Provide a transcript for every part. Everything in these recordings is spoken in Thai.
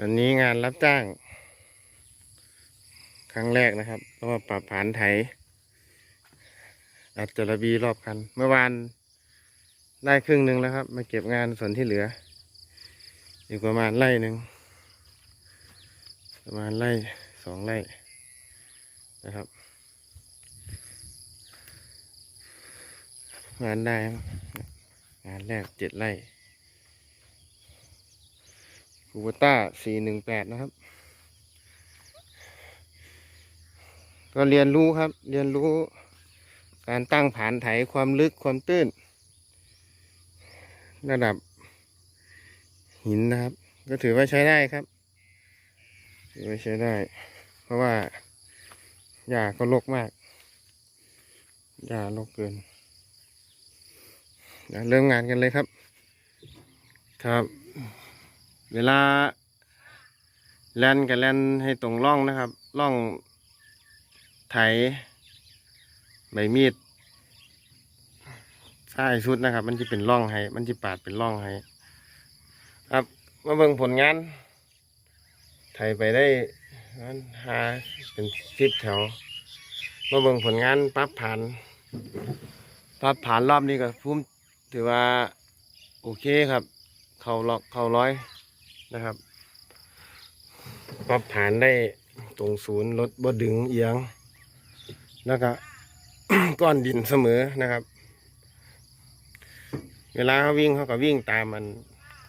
วันนี้งานรับจ้าง ครั้งแรกนะครับเพราะว่าปรับผานไถอัดจระบีรอบคัน เมื่อวานได้ครึ่งหนึ่งแล้วครับ มาเก็บงานส่วนที่เหลือ อีกประมาณไร่หนึ่งประมาณไร่สองไร่นะครับ งานได้ งานแรกเจ็ดไร่ คูโบต้าสี่หนึ่งแปดนะครับ ก็เรียนรู้ครับ เรียนรู้การตั้งผานไถความลึกความตื้น ระดับหินนะครับ ก็ถือว่าใช้ได้ครับถือว่าใช้ได้ เพราะว่าหญ้าก็รกมากหญ้ารกเกินเดี๋ยวเริ่มงานกันเลยครับ ครับ เวลาแลนกับแลนให้ตรงร่องนะครับร่องไถใบมีดซ้ายสุดนะครับ มันจะเป็นร่องให้ มันจะปาดเป็นร่องให้ ครับมาเบิ่งผลงานไถไปได้นั้นหาเป็นสิบแถวมาเบิ่งผลงานปรั๊บผ่านปรั๊บผ่านรอบนี้ก็ภูมิถือว่า โอเคครับ เข่าล็อกเข่าร้อย นะครับปรับผ่านได้ตรงศูนย์รถบ่ดึงเอียง แล้วก็ก้อนดินเสมอนะครับ เวลาเขาวิ่งเขาก็วิ่งตามมัน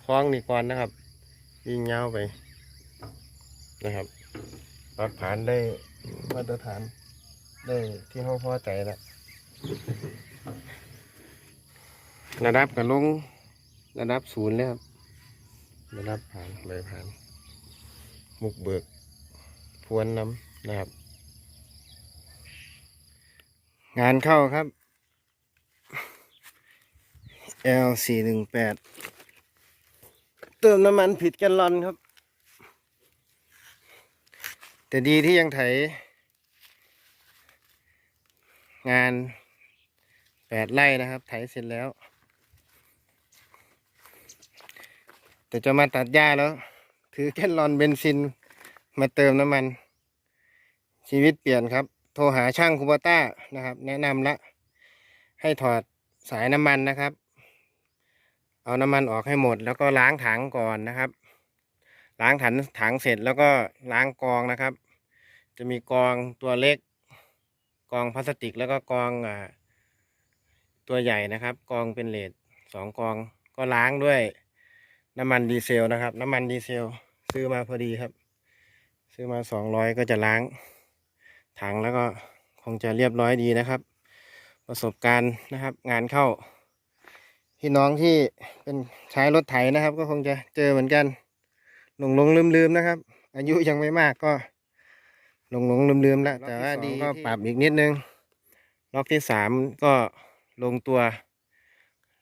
คล้องนี่ก่อนนะครับ วิ่งยาไปนะครับปรับผ่านได้มาตรฐานได้ที่เขาพอใจแล้วระดับกับลงระดับศูนย์แล้วครับ ระดับผ่านใบผ่าน มุกเบิกพวนน้ำนะครับ งานเข้าครับ L สี่หนึ่งแปดเติมน้ำมันผิดกันลอนครับ แต่ดีที่ยังไถ งานแปดไร่นะครับ ไถเสร็จแล้ว แต่จะมาตัดหญ้าแล้ว ถือแกนลอนเบนซินมาเติมน้ำมัน ชีวิตเปลี่ยนครับ โทรหาช่างคูบาต้านะครับ แนะนำละ ให้ถอดสายน้ำมันนะครับ เอาน้ำมันออกให้หมด แล้วก็ล้างถังก่อนนะครับ ล้างถังถังเสร็จแล้วก็ล้างกองนะครับ จะมีกองตัวเล็ก กองพลาสติกแล้วก็กองอ่าตัวใหญ่นะครับ กองเป็นเลดสองกองก็ล้างด้วย น้ำมันดีเซลนะครับ น้ำมันดีเซล ซื้อมาพอดีครับ ซื้อมาสองร้อยก็จะล้าง ถังแล้วก็คงจะเรียบร้อยดีนะครับ ประสบการณ์นะครับ งานเข้า พี่น้องที่เป็นใช้รถไถนะครับ ก็คงจะเจอเหมือนกันหลงหลงลืมลืมๆนะครับ อายุยังไม่มากก็หลงหลงลืมลืมๆแล้วแต่ว่าดีก็ปรับอีกนิดนึงล็อกที่สามก็ลงตัว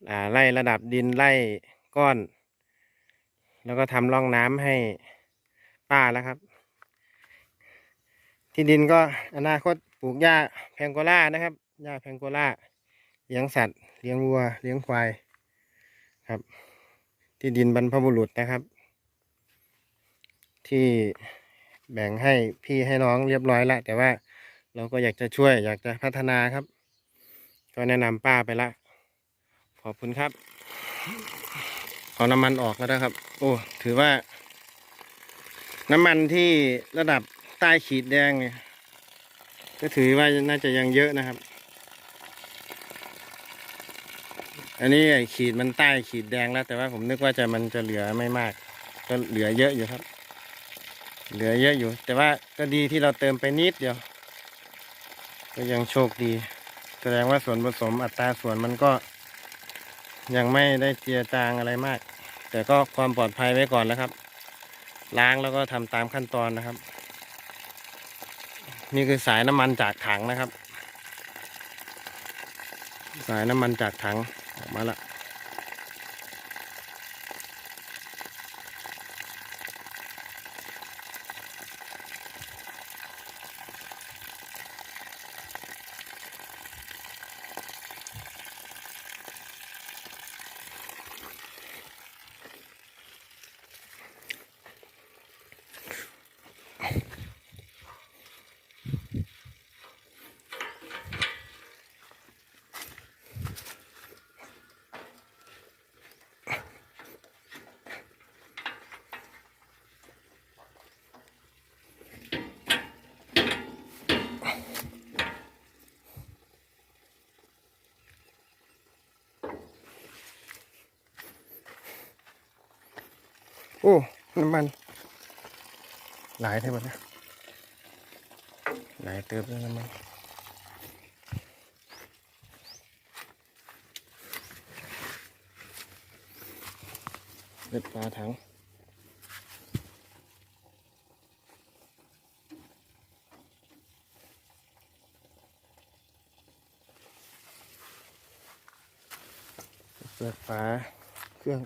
อ่าไล่ระดับดินไล่ก้อน แล้วก็ทำร่องน้ำให้ป้าแล้วครับ ที่ดินก็อนาคตปลูกหญ้าแพงโกล่านะครับหญ้าแพงโกล่าเลี้ยงสัตว์ เลี้ยงวัว เลี้ยงควายครับ ที่ดินบรรพบุรุษนะครับ ที่แบ่งให้พี่ให้น้องเรียบร้อยแล้วแต่ว่าเราก็อยากจะช่วย อยากจะพัฒนาครับ ก็แนะนำป้าไปละ ขอบคุณครับ เอาน้ำมันออกแล้วนะครับ โอ้ ถือว่า น้ำมันที่ระดับใต้ขีดแดงเนี่ย ก็ถือว่าน่าจะยังเยอะนะครับ อันนี้ขีดมันใต้ขีดแดงแล้ว แต่ว่าผมนึกว่าจะมันจะเหลือไม่มาก ก็เหลือเยอะอยู่ครับ เหลือเยอะอยู่ แต่ว่าก็ดีที่เราเติมไปนิดเดียว ก็ยังโชคดี แสดงว่าส่วนผสมอัตราส่วนมันก็ยังไม่ได้เจียจางอะไรมาก แต่ก็ความปลอดภัยไว้ก่อนนะครับ ล้างแล้วก็ทำตามขั้นตอนนะครับ นี่คือสายน้ำมันจากถังนะครับ สายน้ำมันจากถังออกมาละ โอ้ น้ำมัน หลายเท่าไหร่นะหลายเติบแล้วน้ำมันเปิดฝาถังเปิดฝาเครื่อง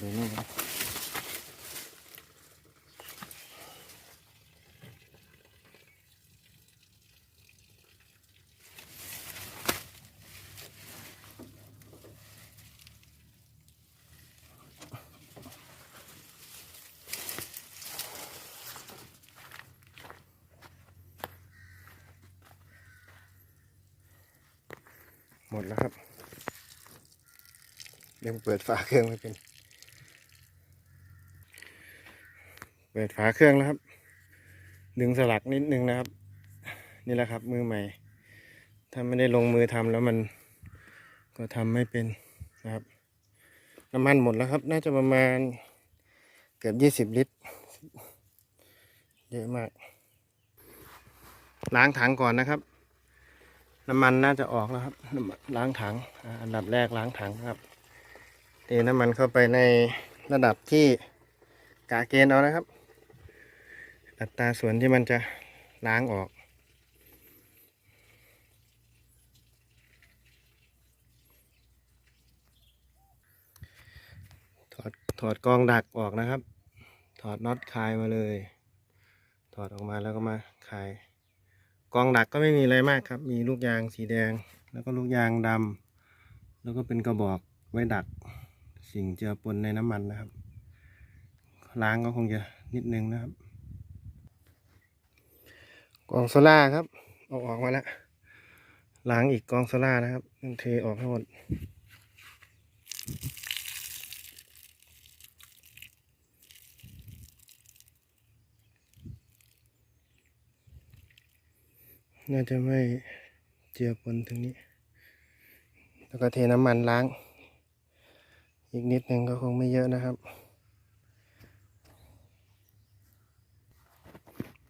ดูนี่ครับหมดแล้วครับ ยังเปิดฝาเครื่องไม่เป็น เปิดฝาเครื่องแล้วครับ ดึงสลักนิดนึงนะครับ นี่แหละครับ มือใหม่ ถ้าไม่ได้ลงมือทำแล้วมันก็ทำไม่เป็นนะครับ น้ำมันหมดแล้วครับ น่าจะประมาณเกือบยี่สิบลิตร เยอะมาก ล้างถังก่อนนะครับ น้ำมันน่าจะออกแล้วครับ ล้างถัง อันดับแรกล้างถังครับเทน้ำมันเข้าไปในระดับที่กาเกณฑ์เอานะครับ อัตราส่วนที่มันจะล้างออก ถอดถอดกองดักออกนะครับ ถอดน็อตคลายมาเลย ถอดออกมาแล้วก็มาคลายกองดักก็ไม่มีอะไรมากครับ มีลูกยางสีแดง แล้วก็ลูกยางดำแล้วก็เป็นกระบอกไว้ดักสิ่งเจือปนในน้ำมันนะครับ ล้างก็คงจะนิดนึงนะครับ กองโซล่าครับเอาออกมาแล้วล้างอีกกองโซล่านะครับเทออกให้หมดน่าจะไม่เจือปนตรงนี้ แล้วก็เทน้ำมันล้าง อีกนิดนึงก็คงไม่เยอะนะครับ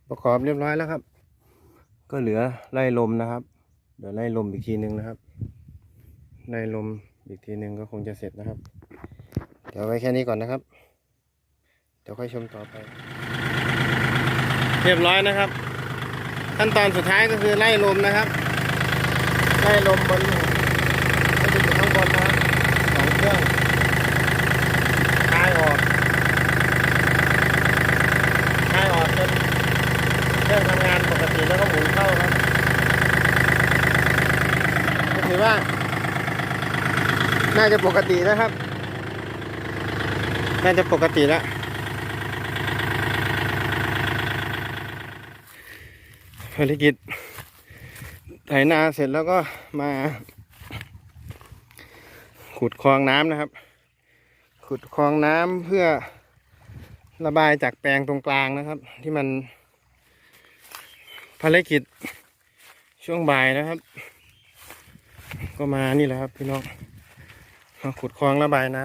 ประกอบเรียบร้อยแล้วครับ ก็เหลือไล่ลมนะครับ เดี๋ยวไล่ลมอีกทีหนึ่งนะครับ ไล่ลมอีกทีหนึ่งก็คงจะเสร็จนะครับ เดี๋ยวไว้แค่นี้ก่อนนะครับ เดี๋ยวค่อยชมต่อไป เรียบร้อยนะครับ ขั้นตอนสุดท้ายก็คือไล่ลมนะครับ ไล่ลมบนมันจะอยู่ข้างบนนะครับสองเครื่องคลายออกคลายออกจนเครื่องทำงานปกติแล้วก็หมุนเข้าครับก็ถือว่า น่าจะปกตินะครับ น่าจะปกติแล้ว ภารกิจไถนาเสร็จแล้วก็มา ขุดคลองน้ำนะครับ ขุดคลองน้ำเพื่อระบายจากแปลงตรงกลางนะครับ ที่มัน ภารกิจช่วงบ่ายนะครับ ก็มานี่แหละครับพี่น้อง ขุดคลองระบายน้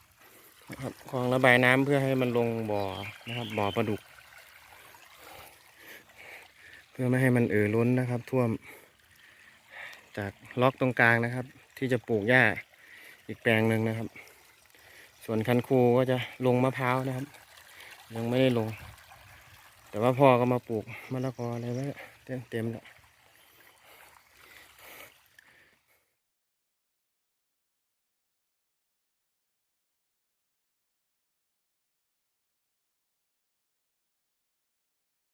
ำนะครับคลองระบายน้ำเพื่อให้มันลงบ่อนะครับ บ่อปลาดุก เพื่อไม่ให้มันเอ่อล้นนะครับ ท่วม จากล็อกตรงกลางนะครับ ที่จะปลูกหญ้าอีกแปลงหนึ่งนะครับ ส่วนคันคูก็จะลงมะพร้าวนะครับ ยังไม่ได้ลง แต่ว่าพ่อก็มาปลูกมะละกออะไรไว้เต็มเต็มแล้ว